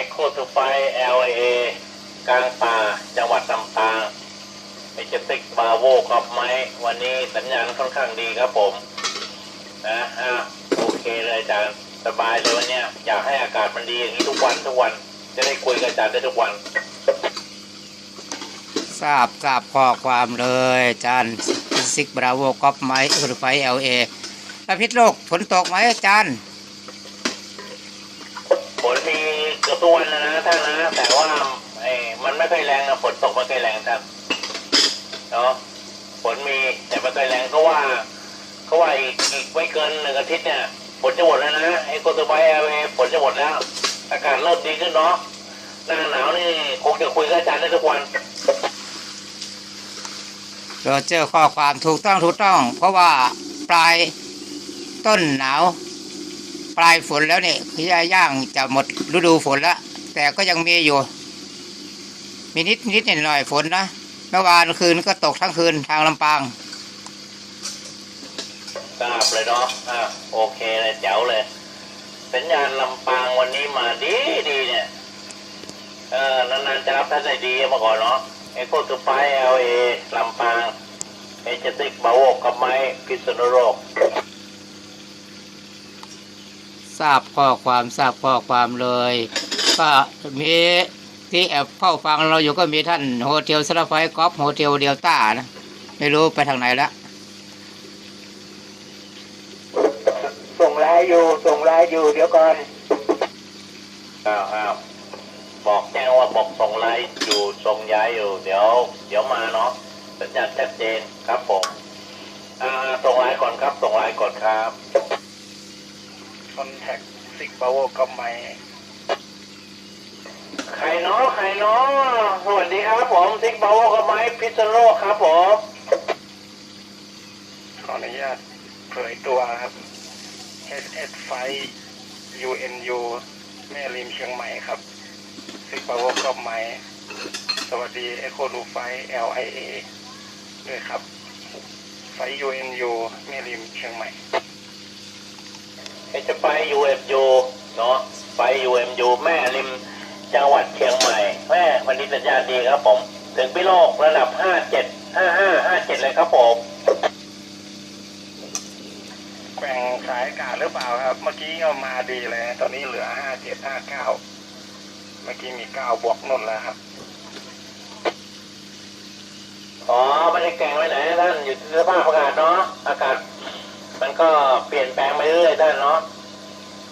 Echo to Fly LA กลางป่าจังหวัดลำปางเอเจติกบาโวกับไม้วันนี้สัญญาณค่อนข้างดีครับผมนะฮะโอเคเลยอาจารย์สบายเลยวันเนี้ยอยากให้อากาศมันดีอย่างนี้ทุกวันทุกวัน จะได้คุยกับอาจารย์ได้ทุกวัน ทราบทราบข้อความเลยอาจารย์ซิกบราโวกอฟไม้อุรไฟเอลเอพิษโลกฝนตกไหมอาจารย์ ฝนมีเกือบทุกวันนะนะท่านนะ แต่ว่าไอ้มันไม่เคยแรงนะฝนตกไม่ค่อยแรงท่านเนาะฝนมีแต่ไม่ค่อยแรงก็ว่าเขาว่าอีกอีกไม่เกินหนึ่งอาทิตย์เนี่ยฝนจะหมดแล้วนะไอ้โกตบายเอเอฝนจะหมดแล้ว อากาศเริ่มดีขึ้นเนาะหน้าหนาวนี่คงจะคุยกับอาจารย์ได้ทุกวันโราเจอข้อความถูกต้องถูกต้อง เพราะว่าปลายต้นหนาว ปลายฝนแล้วเนี่คือย่างจะหมดฤดูฝนแล้วแต่ก็ยังมีอยู่ มีนิดนิดหน่อยหน่อยฝนนะเมื่อวานคืนก็ตกทั้งคืนทางลำปางทราบเลยเนาะอ่าโอเคเลยแจ๋วเลย สัญญาณลำปางวันนี้มาดีดีเนี่ย เออนานๆจะรับท่านได้ดีมาก่อนเนาะเอโคทูไฟเอลเอลำปางเอเจะติกบาโวกับไม้พิษณุโลก ทราบข้อความทราบข้อความเลย ก็มีที่แอบเข้าฟังเราอยู่ก็มีท่านโฮเทลสลาไฟกอฟโฮเทลเดลต้านะ ไม่รู้ไปทางไหนละส่งไลน์อยู่ ส่งไลน์อยู่ เดี๋ยวก่อน อ้าวอ้าวบอกแจ้งว่าบอกส่งไลน์อยู่ส่งย้ายอยู่ เดี๋ยว เดี๋ยวมาเนาะสัญญาณชัดเจนครับผม อ่าส่งไลน์ก่อนครับ ส่งไลน์ก่อนครับ คอนแทคซิกบาวกับไมใครเนาะใครเนาะสวัสดีครับผมซิกบาโวกับไม้พิษณุโลกครับผมขออนุญาตเผยตัวครับ SS ไฟ UNU แม่ริมเชียงใหม่ครับซิกบาวกับไมสวัสดีเอโคดูไฟ LIA ด้วยครับ ไฟ UNU แม่ริมเชียงใหม่เอ จะไป UMU เนาะไป UMU แม่ริมจังหวัดเชียงใหม่ แม่วันนี้สัญญาณดีครับผม ถึงพิโลกระดับ57 55 57เลยครับผมแกว่งสายอากาศหรือเปล่าครับ เมื่อกี้เอามาดีเลย ตอนนี้เหลือห้าเจ็ดห้าเก้าเมื่อกี้มีเก้าบวกนุ่นแล้วครับอ๋อไม่ได้แกงไว้ไหนท่านอยู่ที่สภาพอากาศเนาะอากาศมัน ก็เปลี่ยนแปลงไปเรื่อยๆท่านเนาะ